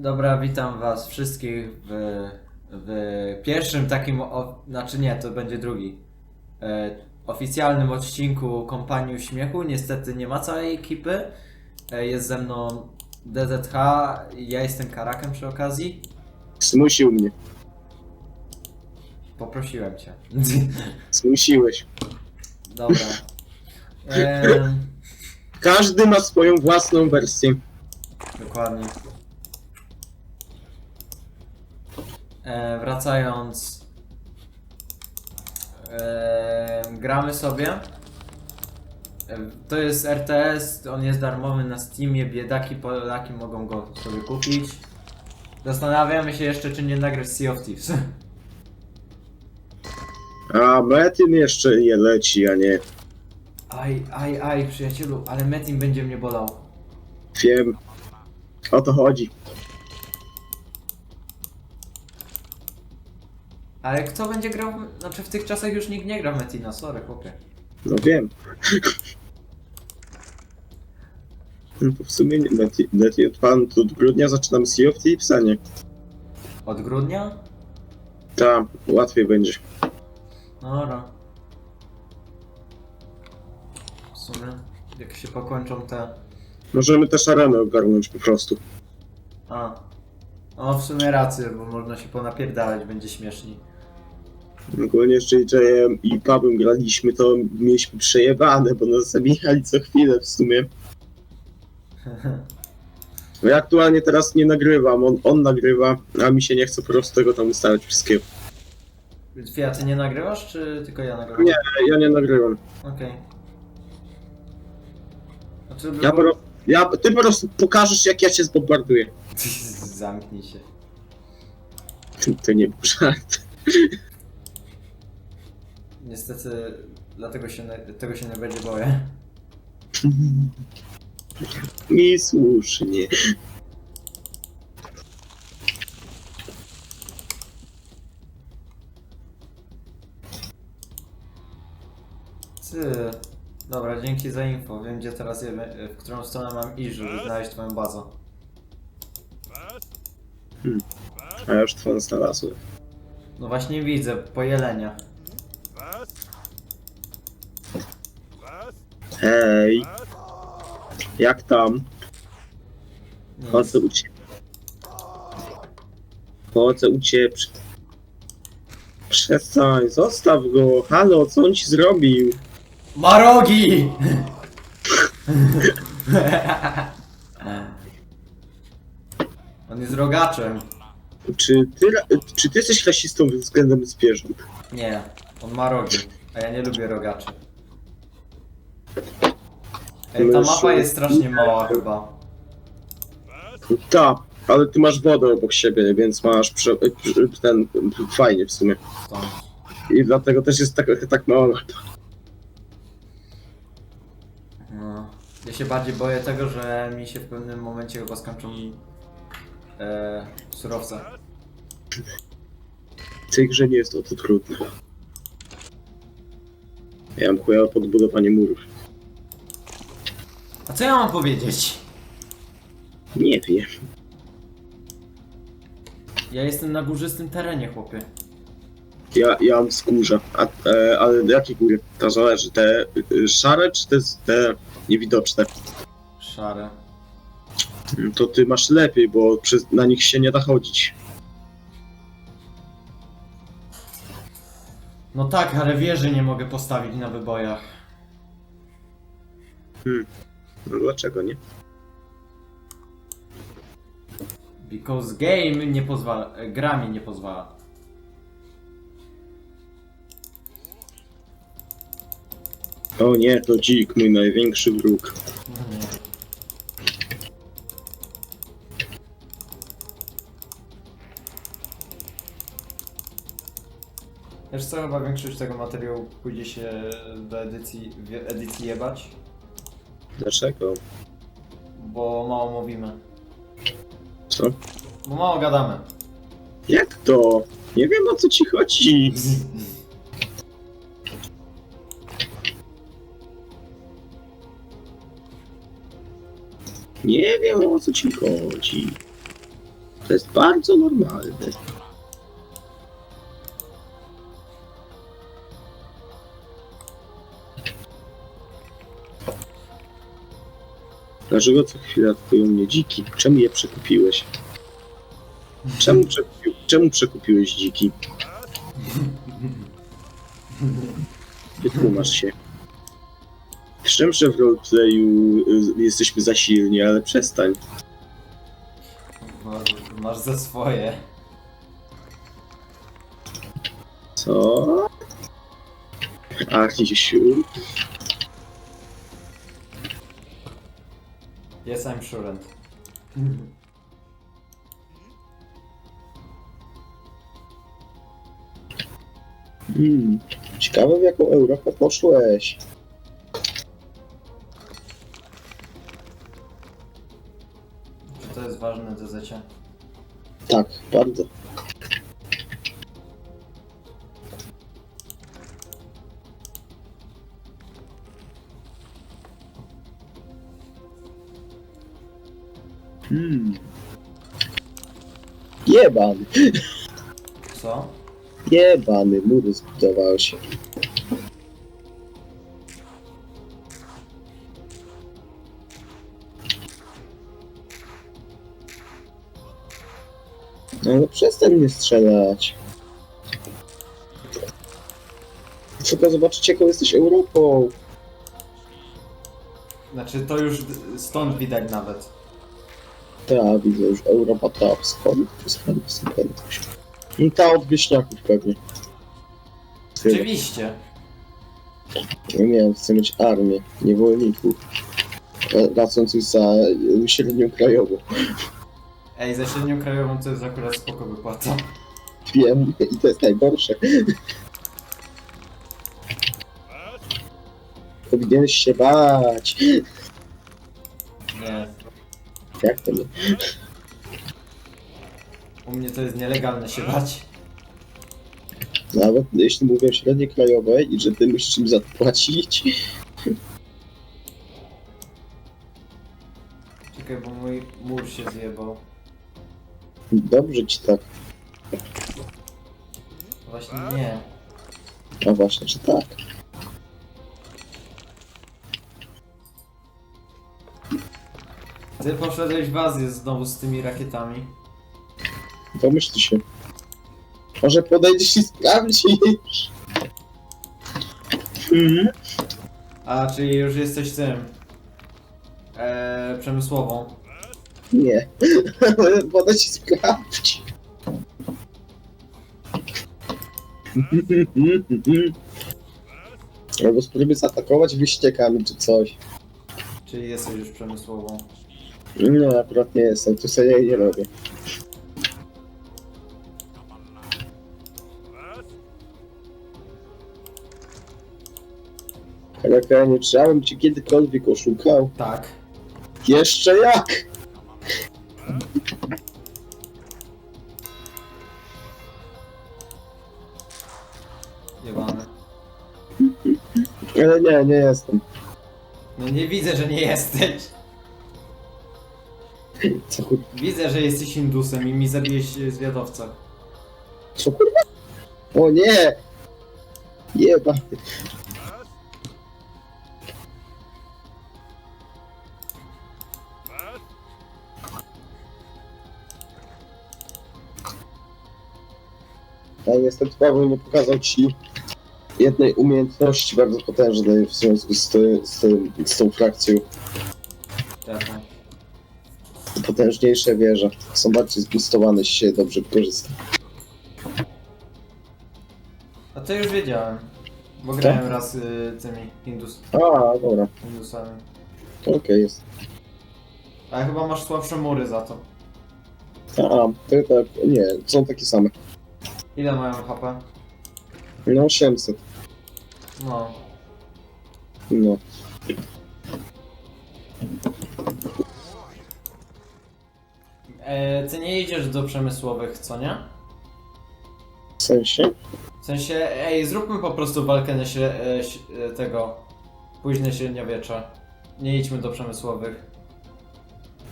Dobra, witam was wszystkich w, w pierwszym takim, o, znaczy nie, to będzie drugi, e, oficjalnym odcinku Kompanii Śmiechu. Niestety nie ma całej ekipy. E, jest ze mną DZH, ja jestem Karakem przy okazji. Zmusił mnie. Poprosiłem cię. Zmusiłeś. Dobra. E, Każdy ma swoją własną wersję. Dokładnie. E, wracając. E, gramy sobie. E, to jest RTS, on jest darmowy na Steamie, biedaki Polaki mogą go sobie kupić. Zastanawiamy się jeszcze, czy nie nagrać Sea of Thieves. A Metin jeszcze je leci, a nie. Aj, aj, aj, przyjacielu, ale Metin będzie mnie bolał. Wiem. O to chodzi. Ale kto będzie grał, znaczy w tych czasach już nikt nie gra Metina, sorry chłopie. No wiem. No to w sumie nie- Metin, Metin pan to od grudnia zaczynam Sea of Thieves, a nie. Od grudnia? Ta, łatwiej będzie. Dobra. W sumie, jak się pokończą te... Możemy też arenę ogarnąć po prostu. A. O, w sumie rację, bo można się ponapierdalać, będzie śmieszniej. Ogólnie jeszcze Jayem i Pawłem graliśmy, to mieliśmy przejebane, bo nas zabijali co chwilę w sumie. No ja aktualnie teraz nie nagrywam, on, on nagrywa, a mi się nie chce po prostu tego tam ustawiać wszystkiego. Fia, ty nie nagrywasz, czy tylko ja nagrywam? Nie. Ja nie nagrywam. Okej. Znaczy, Ja po, ja, ty po prostu pokażesz jak ja cię zbombarduję. Zamknij się. To nie był żart. Niestety, dlatego się, na- tego się nie będzie boję. Mi słusznie. Ty. Dobra, dzięki za info. Wiem, gdzie teraz je, w którą stronę mam iść, żeby znaleźć twoją bazę. A ja już twoją znalazłem. No właśnie widzę, po jeleniach. Hej. Jak tam? Co u ciebie? Po co u ciebie? Prze- Przestań, zostaw go. Halo, co on ci zrobił? Marogi! On jest rogaczem. Czy ty, czy ty jesteś rasistą względem zwierząt? Nie, on ma rogi. A ja nie lubię rogaczy. Ej, ta mapa jest strasznie mała chyba. Tak, ale ty masz wodę obok siebie, więc masz prze, prze, ten fajnie w sumie. Stąd. I dlatego też jest tak, tak mała mapa. No. Ja się bardziej boję tego, że mi się w pewnym momencie chyba skończą e, surowce. W tej grze nie jest o to trudne. Ja mam chujowe podbudowanie murów. A co ja mam powiedzieć? Nie wiem. Ja jestem na górzystym terenie, chłopie. Ja, ja mam skórze. A, e, ale jakie góry? To zależy. Te e, szare czy te, te niewidoczne? Szare. To ty masz lepiej, bo przez, na nich się nie da chodzić. No tak, ale wieży nie mogę postawić na wybojach. No dlaczego nie? Because game nie pozwala, e, gra mi nie pozwala. O nie, to dzik, mój największy wróg. Wiesz co, chyba większość tego materiału pójdzie się do edycji, w edycji jebać, Dlaczego? bo mało mówimy. Co? Bo mało gadamy. Jak to? Nie wiem o co ci chodzi. Nie wiem o co ci chodzi. To jest bardzo normalne. Dlaczego co chwilę atakują mnie dziki? Czemu je przekupiłeś? Czemu, przekupi... Czemu przekupiłeś dziki? Wytłumacz się. Wiem, że w roleplayu y, jesteśmy za silni, ale przestań. Masz, masz ze swoje. Co? Artisiu? Yes, I'm sure. Hmm. Ciekawe w jaką Europę poszłeś. Czy to jest ważne do zecia? Tak, bardzo. Hmm. Jebany, Co? jebany, mury zbudował się. No ale przestań mnie strzelać. Tylko zobaczycie, jaką jesteś Europą. Znaczy to już stąd widać nawet. Tak, widzę już Europa ta skąd? Skąd? Skąd? I ta od wieśniaków pewnie. Oczywiście. Ja miałem, chcę mieć armię niewolników. e, Racących za e, średnią krajową. Ej, za średnią krajową to jest akurat spoko wypłata. Wiem, i to jest najgorsze. Powinieneś się bać. Jak to nie? U mnie to jest nielegalne się bać. Nawet jeśli mówię o średniej krajowej i że ty musisz im za to płacić. Czekaj, bo mój mur się zjebał. Dobrze ci tak. Właśnie nie. A właśnie, że tak. Ty poszedłeś w Azję znowu z tymi rakietami. Pomyśl się. Może podejdziesz i sprawdzisz. Mhm. A, czyli już jesteś tym... Eee, przemysłową. Nie. Podejdź i sprawdź. Albo spróbuj zaatakować wyściekami czy coś. Czyli jesteś już przemysłową. Nie, akurat nie jestem, tu sobie jej nie robię. Hurricane, czy ja bym cię kiedykolwiek oszukał? Tak. Jeszcze jak? Jebany. Ale nie, nie jestem. No nie widzę, że nie jesteś. Widzę, że jesteś Hindusem i mi zabiłeś zwiadowcę. Co kurwa? O nie! Jeba. Ja niestety Paweł nie pokazał ci jednej umiejętności bardzo potężnej w związku z, ty, z, z tą frakcją. Potężniejsze wieże są bardziej zbustowane, jeśli się dobrze korzysta. A to już wiedziałem. Bo grałem raz y, tymi Hindus, A, dobra, Hindusami. to okej jest. Ale chyba masz słabsze mury za to. A, to tak, nie, są takie same. Ile mają HP? No 800, No. no. E, ty nie idziesz do przemysłowych, co nie? W sensie? W sensie, ej, zróbmy po prostu walkę na śre- e, ś- e, tego późne średniowiecze. Nie idźmy do przemysłowych.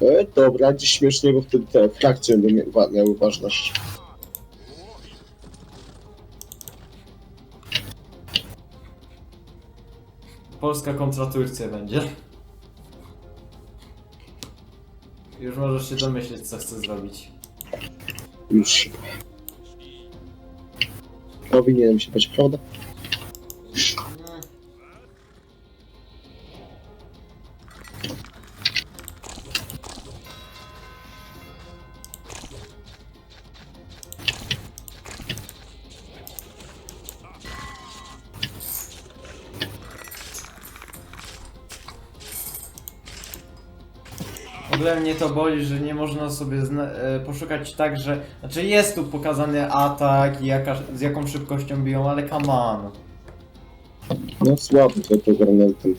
E, dobra, gdzieś śmiesznie, bo wtedy te frakcje mia- wa- miały ważność. Polska kontra Turcja będzie. Już możesz się domyśleć, co chcę zrobić. Już się. Powinienem się bać, prawda? Ogóle mnie to boli, że nie można sobie e, poszukać tak, że... Znaczy jest tu pokazany atak i jaka, z jaką szybkością biją, ale come on. No słabo to programentem.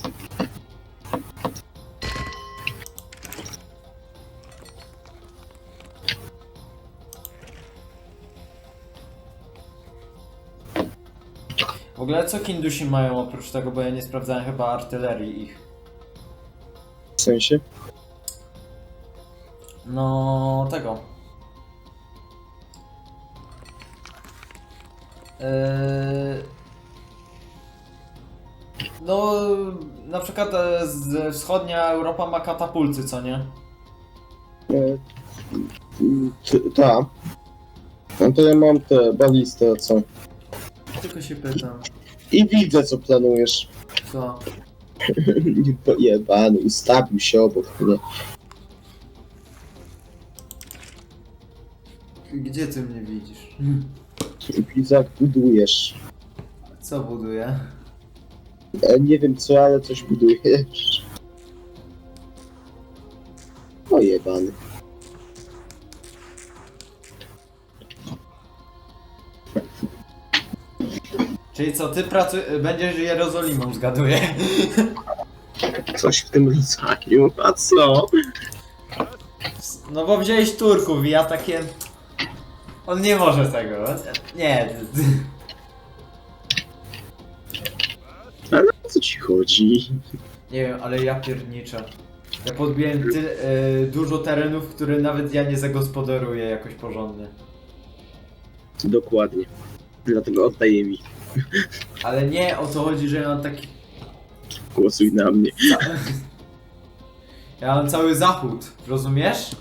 W ogóle co Kindusi mają oprócz tego, bo ja nie sprawdzałem chyba artylerii ich. W sensie? No tego. Eee... No, na przykład e, z wschodnia Europa ma katapulty, co nie? E, t- Ta. No to ja mam te balistę, co? Tylko się pytam. I widzę, co planujesz. Co? Pojebany, ustawił się obok mnie. Gdzie ty mnie widzisz? Widzę, jak budujesz. Co buduję? E, nie wiem co, ale coś budujesz. Pojebany. Czyli co, ty pracuj... będziesz Jerozolimą, zgaduję. Coś w tym rodzaju. A co? No bo wziąłeś Turków i ja takie... On nie może tego. Nie. Ale o co ci chodzi? Nie wiem, ale ja pierniczę. Ja podbiłem ty, e, dużo terenów, które nawet ja nie zagospodaruję jakoś porządnie. Dokładnie. Dlatego oddaję mi. Ale nie o to chodzi, że ja mam taki... Głosuj na mnie. Ja mam cały zachód, rozumiesz?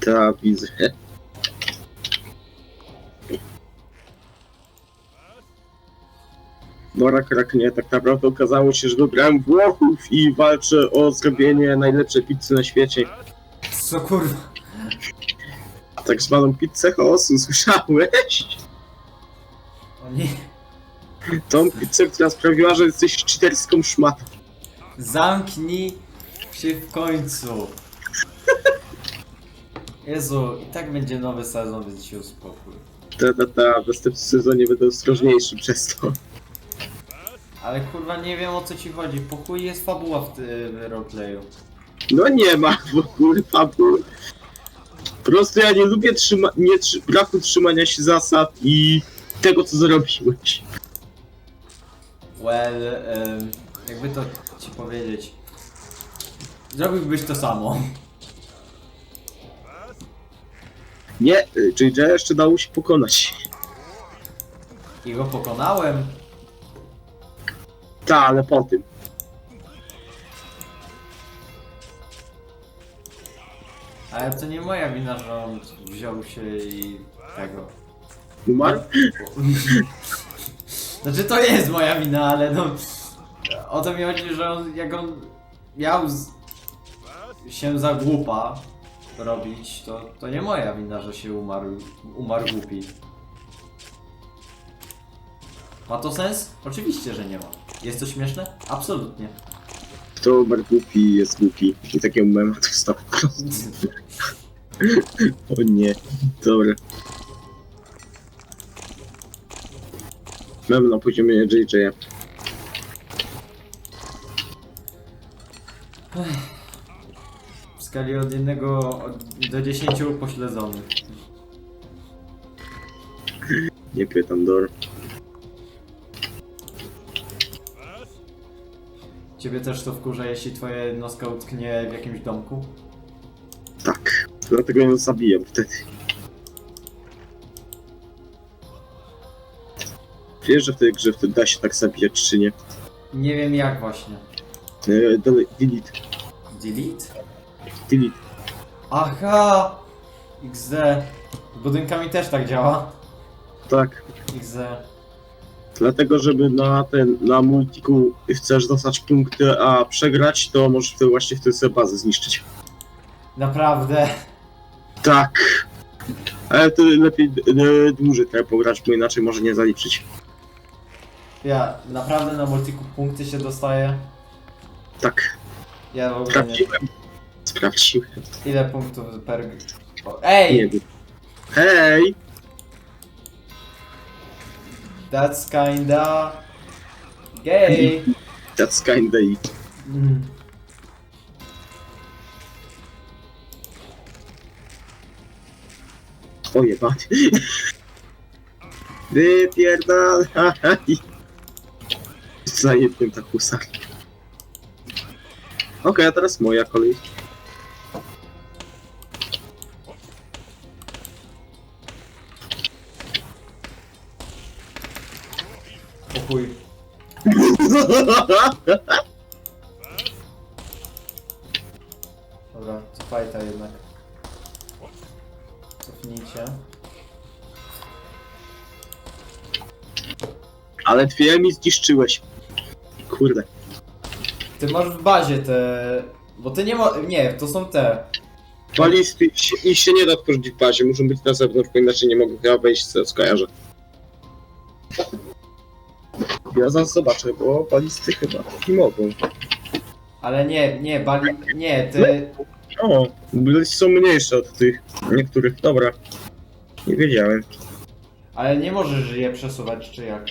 Ta, widzę. Borak raknie, tak naprawdę okazało się, że wybrałem Włochów i walczę o zrobienie najlepszej pizzy na świecie. Co kurwa? Tak zwaną pizzę chaosu, słyszałeś? Oni... Tą pizzę, która sprawiła, że jesteś czterską szmatą. Zamknij się w końcu. Jezu, i tak będzie nowy sezon, więc się uspokój. Ta, ta, ta, w następnym sezonie będę ostrożniejszy przez to. Ale kurwa nie wiem o co ci chodzi. Po chuj jest fabuła w, ty, w roleplayu. No nie ma w ogóle fabuły. Po prostu ja nie lubię trzyma nie trzy braku trzymania się zasad i tego, co zrobiłeś. Well, em, jakby to ci powiedzieć. Zrobiłbyś to samo. Nie, y, czyli że jeszcze dało się pokonać. I go pokonałem. Ta, ale po tym. Ale to nie moja wina, że on wziął się i tego. Umarł? Znaczy to jest moja wina, ale no. O to mi chodzi, że on, jak on miał z, się za głupa robić, to, to nie moja wina, że się umarł, umarł głupi. Ma to sens? Oczywiście, że nie ma. Jest to śmieszne? Absolutnie. Kto umarł głupi jest głupi. I takiego mema to stał po prostu. O nie. Dobra. Mem na poziomie JJ. W skali od 1 do 10 pośledzony. Nie pytam, Dor. Ciebie też to wkurza, jeśli twoja jednostka utknie w jakimś domku? Dlatego ją zabiję wtedy. Wiesz, że w tej grze wtedy da się tak zabijać, czy nie? Nie wiem jak właśnie. E, dele- delete. Delete? Delete. Aha! XD. Z budynkami też tak działa. Tak. XD. Dlatego, żeby na ten, na multiku chcesz dostać punkty, a przegrać, to możesz wtedy właśnie wtedy sobie bazę zniszczyć. Naprawdę. Tak. Ale to lepiej d- d- dłużej trochę pograć, bo inaczej może nie zaliczyć. Ja naprawdę na multiku punkty się dostaje. Tak. Ja w ogóle nie. Sprawdziłem. Sprawdziłem. Ile punktów per. O, Nie Ej! wiem. Hej! That's kinda. Gay! That's kinda it. Mm. O jebany. Wypierdalaj. Zajebłem tak husar. Okej, a teraz moja kolej. Chuj. Dobra, cofajta jednak. Cofnijcie. Ale dwie mi zniszczyłeś. Kurde. Ty masz w bazie te. Bo ty nie ma. Nie, to są te. Balisty, ich się nie da otworzyć w bazie, muszą być na zewnątrz, bo inaczej nie mogę chyba wejść, co skojarzę. Ja zaraz zobaczę, bo balisty chyba nie mogą. Ale nie, nie, bali. Nie, ty. O, balisty są mniejsze od tych niektórych, dobra. Nie wiedziałem. Ale nie możesz je przesuwać, czy jak?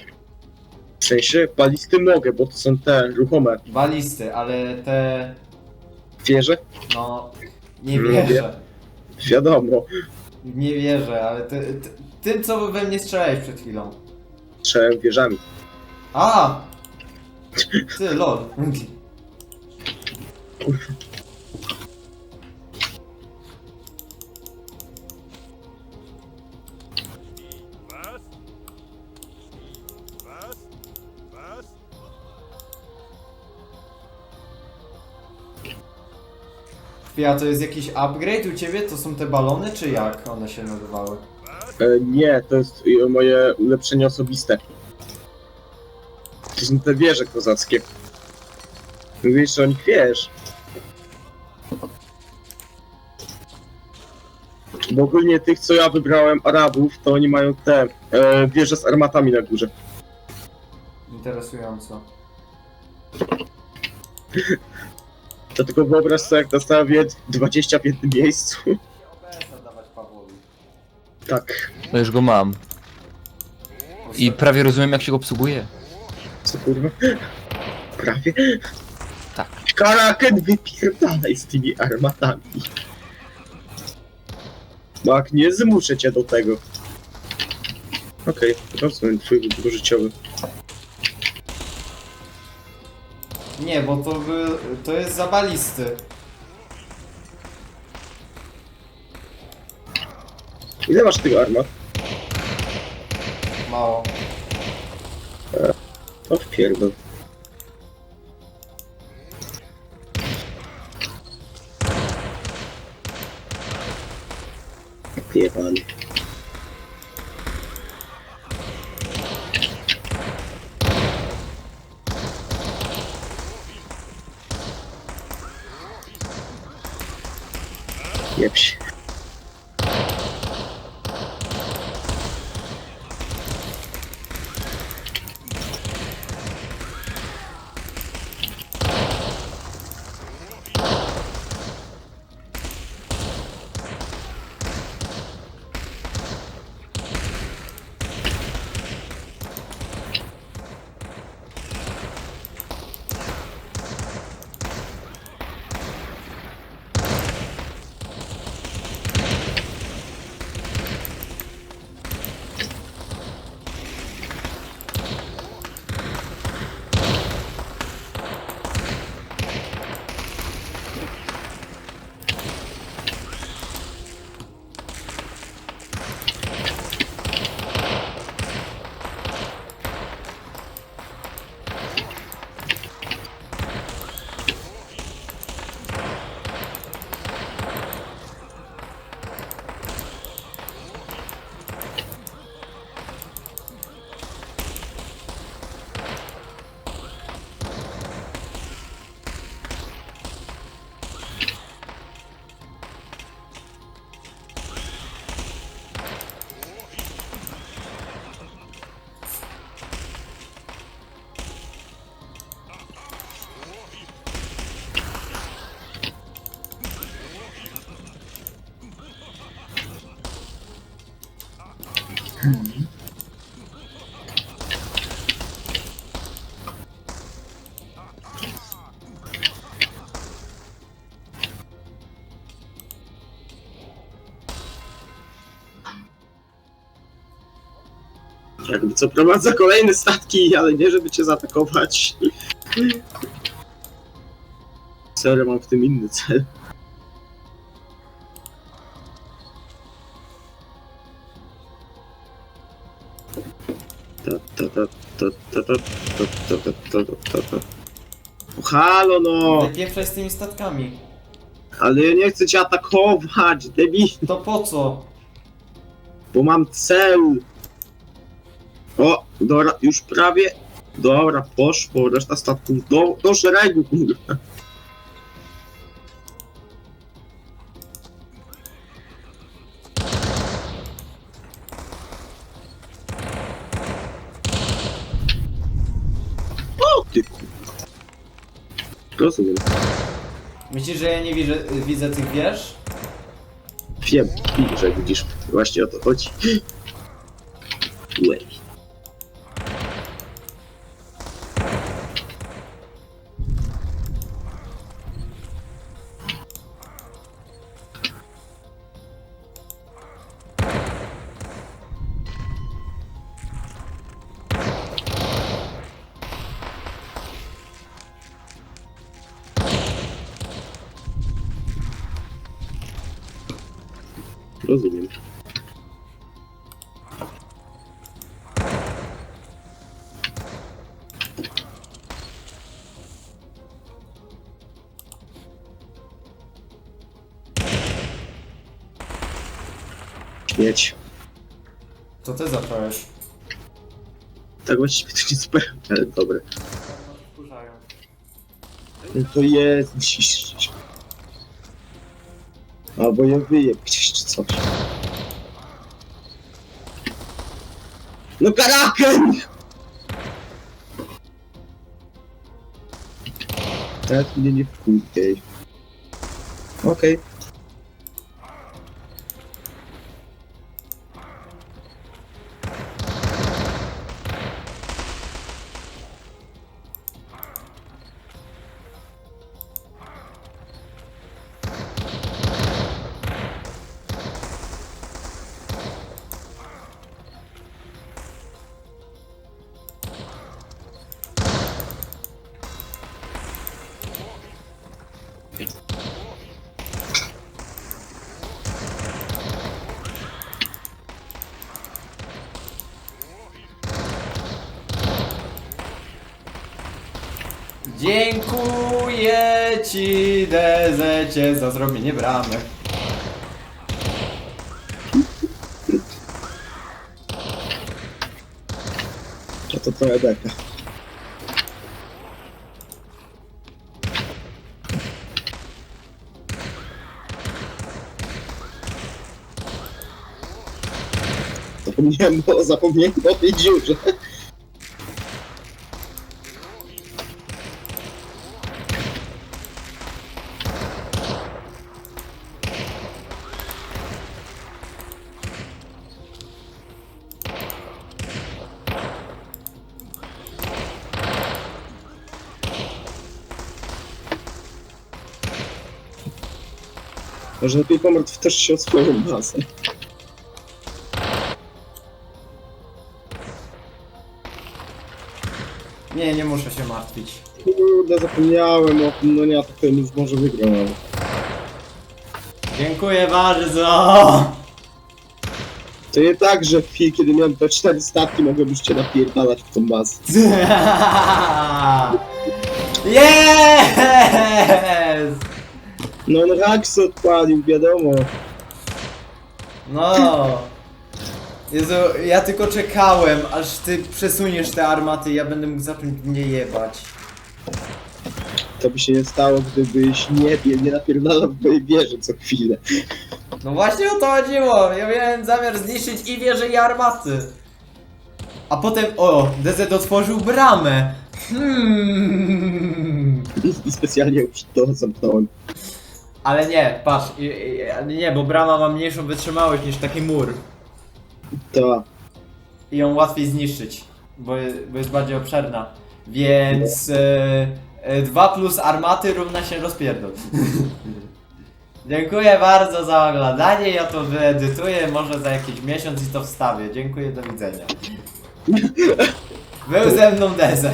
W sensie balisty mogę, bo to są te ruchome Balisty, ale te. wieże. No. Nie Lubię. wierzę. Wiadomo, Nie wierzę, ale ty, ty, tym co we mnie strzelałeś przed chwilą. trzem wieżami. A! Ty, lol. Chwila, to jest jakiś upgrade u ciebie? To są te balony, czy jak one się nazywały? E, nie, to jest e, moje ulepszenie osobiste. To są te wieże kozackie. Mówisz, że o nich wiesz. Bo ogólnie tych, co ja wybrałem, Arabów, to oni mają te e, wieże z armatami na górze. Interesująco. To tylko wyobraź sobie, jak nastawię 20 w jednym miejscu. OBS dawać Pawłowi. Tak. No już go mam. I prawie rozumiem jak się go obsługuje. Co kurwa? Prawie? Tak. Karaken wypierdalaj z tymi armatami. Mak, nie zmuszę cię do tego. Okej, rozumiem twój wybór życiowy. Nie, bo to by, to jest za balisty. Ile masz tych armat? Mało. O wpierdol. Jakby co prowadza kolejne statki, ale nie żeby cię zaatakować. Serio, mam w tym inny cel. Ta, ta, ta, ta, ta, ta, ta, ta, ta, ta, ta, ta. O, Halo no! Wypieprzaj z tymi statkami. Ale ja nie chcę cię atakować, debil, To po co? bo mam cel. O, dobra, już prawie. Dobra, poszło, reszta statków do, do szeregu, kurwa. O, ty kurwa. Rozumiem. Myślisz, że ja nie widzę, widzę tych wież? Wiem, że widzisz, właśnie o to chodzi. Łej. Rozumiem. Śmieć. To ty zacząłeś. Tak właściwie to nie zupełnie, ale dobre. Wkurzają. No to jest... Albo je wyje sorte. No caraca! Trato de ok? Ok. Dziękuję ci, Dezecie, za zrobienie bramy. A to twoja beka. Zapomniałem, bo zapomniałem o tej dziurze. Może lepiej pomartw też się o swoją bazę. Nie, nie muszę się martwić. Kurde, zapomniałem o tym, no nie, to ten już może wygrał. Dziękuję bardzo! To nie tak, że w chwili, kiedy miałem te cztery statki, mogłem już cię napierdalać w tą bazę. Yes! No on Rax odpalił, wiadomo. No. Jezu, ja tylko czekałem, aż ty przesuniesz te armaty i ja będę mógł zacząć mnie jebać. To by się nie stało, gdybyś nie, nie napierdalał w mojej wieży co chwilę. No właśnie o to chodziło. Ja miałem zamiar zniszczyć i wieże i armaty. A potem, o, DZ otworzył bramę. Hmm. I specjalnie już to zamknąłem. Ale nie, patrz, i, i, nie, bo brama ma mniejszą wytrzymałość niż taki mur. To i ją łatwiej zniszczyć, bo, bo jest bardziej obszerna. Więc e, e, 2 plus armaty równa się rozpierdol. Dziękuję bardzo za oglądanie, ja to wyedytuję, może za jakiś miesiąc i to wstawię. Dziękuję, do widzenia. Był ze mną DZ.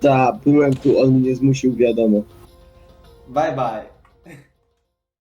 Tak, byłem tu, on mnie zmusił, wiadomo. Bye bye.